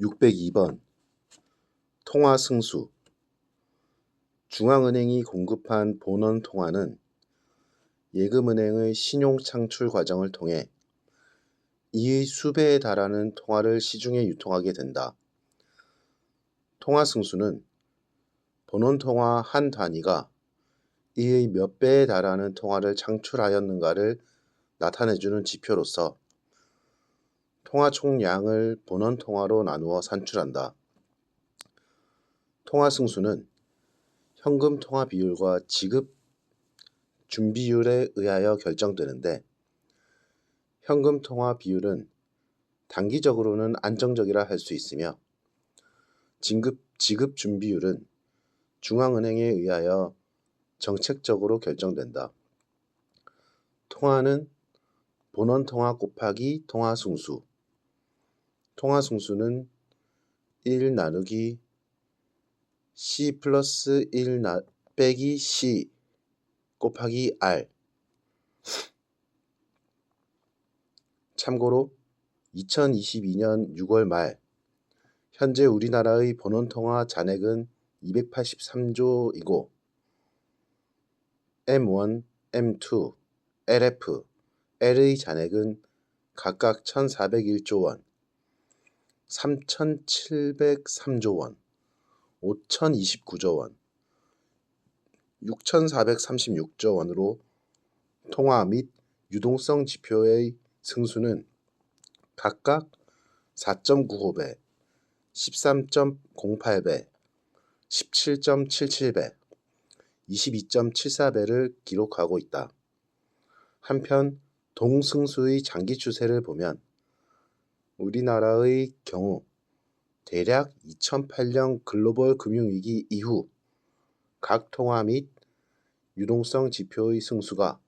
602번 통화 승수 중앙은행이 공급한 본원 통화는 예금은행의 신용 창출 과정을 통해 이의 수배에 달하는 통화를 시중에 유통하게 된다. 통화 승수는 본원 통화 한 단위가 이의 몇 배에 달하는 통화를 창출하였는가를 나타내주는 지표로서 통화 총량을 본원 통화로 나누어 산출한다. 통화 승수는 현금 통화 비율과 지급 준비율에 의하여 결정되는데 현금 통화 비율은 단기적으로는 안정적이라 할 수 있으며 진급, 지급 준비율은 중앙은행에 의하여 정책적으로 결정된다. 통화는 본원 통화 곱하기 통화 승수 통화 승수는 1 나누기 C 플러스 1 나, 빼기 C 곱하기 R. 참고로 2022년 6월 말 현재 우리나라의 본원통화 잔액은 283조이고 M1, M2, LF, L의 잔액은 각각 1,401조 원, 3,703조 원, 5,029조 원, 6,436조 원으로 통화 및 유동성 지표의 승수는 각각 4.95배, 13.08배, 17.77배, 22.74배를 기록하고 있다. 한편 동승수의 장기 추세를 보면 우리나라의 경우 대략 2008년 글로벌 금융위기 이후 각 통화 및 유동성 지표의 승수가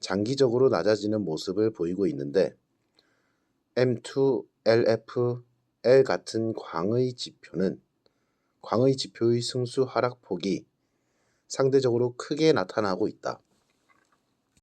장기적으로 낮아지는 모습을 보이고 있는데 M2, LF, L 같은 광의 지표는 광의 지표의 승수 하락폭이 상대적으로 크게 나타나고 있다.